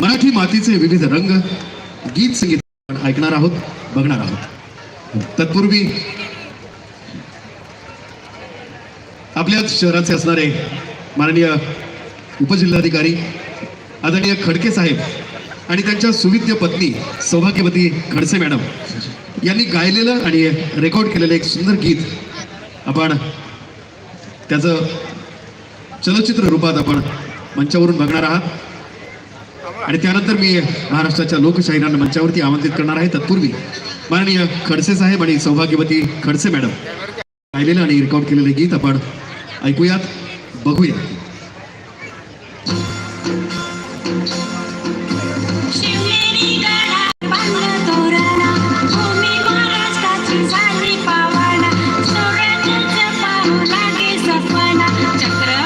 मराठी मातीचे विविध रंग गीत संगीत ऐकणार आहोत बघणार आहोत. तत्पूर्वी आपल्याच शहराचे असणारे माननीय उपजिल्हाधिकारी आदरणीय खडके साहेब आणि त्यांच्या सुविद्य पत्नी सौभाग्यवती खडसे मॅडम यांनी गायलेलं आणि रेकॉर्ड केलेलं एक सुंदर गीत आपण त्याचं चलचित्र रूपात आपण मंचावरून बघणार आहात. आणि त्यानंतर मी महाराष्ट्राच्या लोकशाहीरांना मंचावरती आमंत्रित करणार आहे. तत्पूर्वी माननीय खडसे साहेब आणि सौभाग्यवती खडसे मॅडम गायलेलं आणि रेकॉर्ड केलेलं गीत आपण ऐकूयात. बघूया. चक्र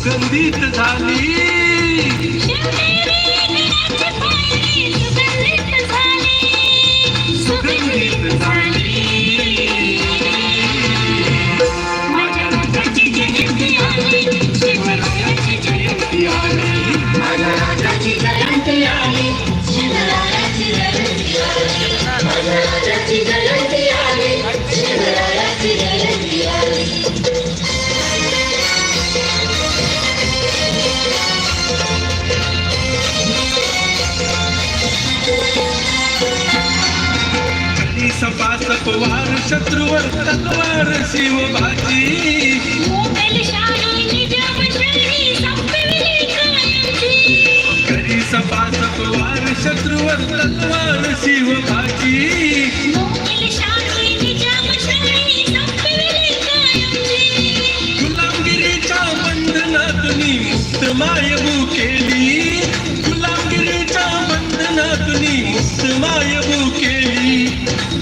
सुगंधित झाली. शिवनेरी सुगंधित झाली. सपास पवार शत्रूवर तलवार शिवबाजी. मोगलशाही निजामशाही संपविली कायमची. कधी सपास पवार शत्रूवर संपविली कायमची. गुलामगिरीच्या बंधनातून मुक्त मायबू केली. गुलामगिरीच्या बंधनातून मुक्त मायबू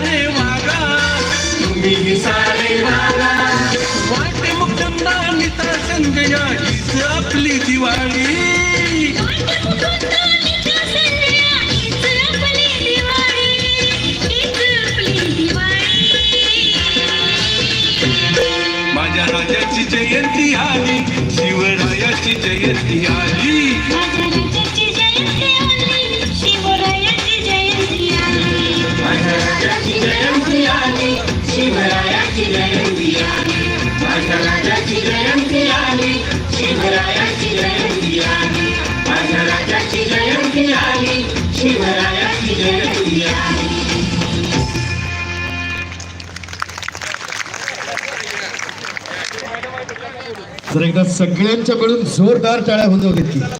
सारे वागा तुम्ही सारे वाला वाटे मुकुंदा निता संगया हीच आपली दिवाळी. माझ्या राजाची जयंती आली शिवरायाची जयंती आली. शिवरायाची जयंती आली माझ्या राजाची जयंती आली शिवरायाची जयंती आली माझ्या राजाची जयंती आली शिवरायाची जयंती आली जर एकदा सगळ्यांच्या मिळून जोरदार टाळ्या होऊन जाऊ देतील